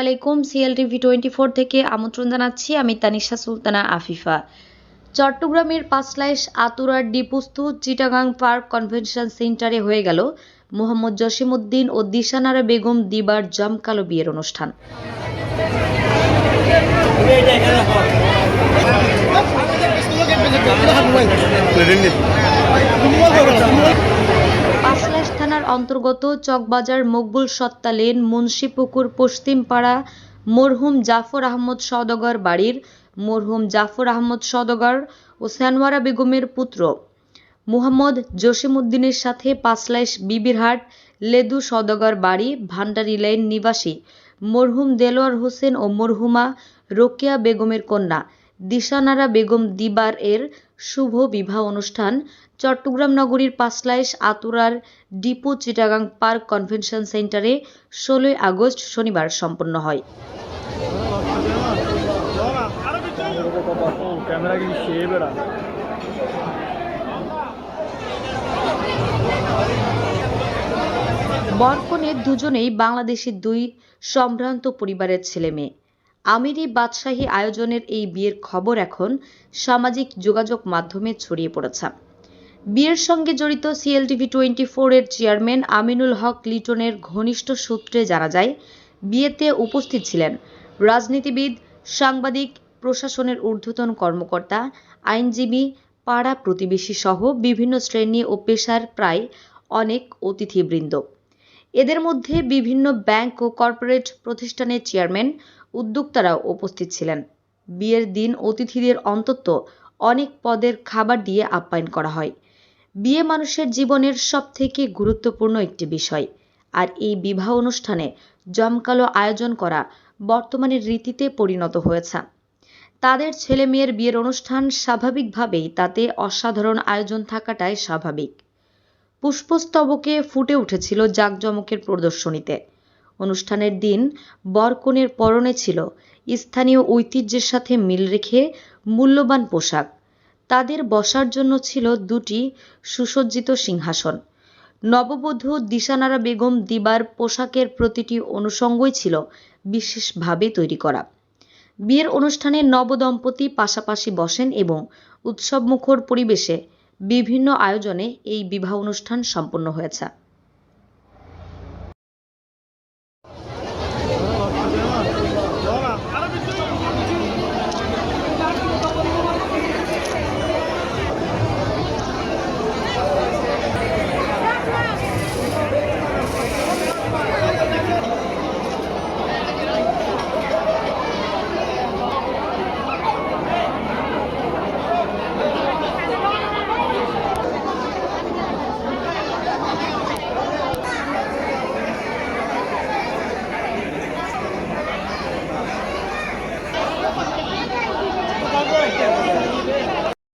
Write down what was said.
আলাইকুম CLTV twenty four থেকে আমন্ত্রণ জানাচ্ছি আমি তানিশা সুলতানা আফিফা। চট্টগ্রামের পাঁচলাইশ আতুরার ডিপুস্তু চিটাগাং পার্ক কনভেনশন সেন্টারে হয়ে গেল মোহাম্মদ জসিমউদ্দিন ও দিশানারা বেগম দিবার জমকালো বিয়ের অনুষ্ঠান পাঁচলাইশ থানার অন্তর্গত চকবাজার মকবুল সত্তা লেন মুন্সিপুকুর পশ্চিমপাড়া, মরহুম জাফর আহমদ সওদাগর বাড়ির, মরহুম জাফর আহমদ সওদাগর ও সানোয়ারা বেগমের পুত্র। মুহাম্মদ জসিমউদ্দিনের সাথে পাঁচলাইশ বিবিরহাট, লেদু সদগর বাড়ি, ভান্ডারি লাইন নিবাসী। মরহুম দেলোয়ার হোসেন ও মরহুমা রোকেয়া বেগমের কন্যা। দিশানারা বেগম দিবার এর শুভ বিবাহ অনুষ্ঠান চট্টগ্রাম নগরীর Panchlaish Aturar depot Chittagong park convention সেন্টারে ষোলোই আগস্ট শনিবার সম্পন্ন হয়। ক্যামেরা কি সে বেড়া বরকনে দুজনেই বাংলাদেশের দুই সম্ভ্রান্ত পরিবারের ছেলে মেয়ে আমিরি বাদশাহী আয়োজনের এই বিয়ের খবর এখন সামাজিক যোগাযোগ মাধ্যমে ছড়িয়ে পড়েছে। বিয়ের সঙ্গে জড়িত সিএলটিভি টোয়েন্টি ফোরের চেয়ারম্যান আমিনুল হক লিটনের ঘনিষ্ঠ সূত্রে জানা যায়, বিয়েতে উপস্থিত ছিলেন রাজনীতিবিদ, সাংবাদিক, প্রশাসনের ঊর্ধ্বতন কর্মকর্তা, আইনজীবী, পাড়া প্রতিবেশী সহ বিভিন্ন শ্রেণি ও পেশার প্রায় অনেক অতিথিবৃন্দ। এদের মধ্যে বিভিন্ন ব্যাংক ও কর্পোরেট প্রতিষ্ঠানের চেয়ারম্যান উদ্যোক্তারাও উপস্থিত ছিলেন। বিয়ের দিন অতিথিদের অন্তত অনেক পদের খাবার দিয়ে আপ্যায়ন করা হয়। বিয়ে মানুষের জীবনের সবথেকে গুরুত্বপূর্ণ একটি বিষয়। আর এই বিবাহ অনুষ্ঠানে জমকালো আয়োজন করা বর্তমানে রীতিতে পরিণত হয়েছে। তাদের ছেলে মেয়ের বিয়ের অনুষ্ঠান স্বাভাবিকভাবেই তাতে অসাধারণ আয়োজন থাকাটাই স্বাভাবিক। পুষ্পস্তবকে ফুটে উঠেছিল জাঁকজমকের প্রদর্শনীতে। অনুষ্ঠানের দিন বরকনের পরনে ছিল স্থানীয় ঐতিহ্যের সাথে মিল রেখে মূল্যবান পোশাক। তাদের বসার জন্য ছিল দুটি সুসজ্জিত সিংহাসন। নববধূ দিশানারা বেগম দিবার পোশাকের প্রতিটি অনুষঙ্গই ছিল বিশেষভাবে তৈরি করা। বিয়ের অনুষ্ঠানে নবদম্পতি পাশাপাশি বসেন এবং উৎসবমুখর পরিবেশে বিভিন্ন আয়োজনে এই বিবাহ অনুষ্ঠান সম্পন্ন হয়েছে।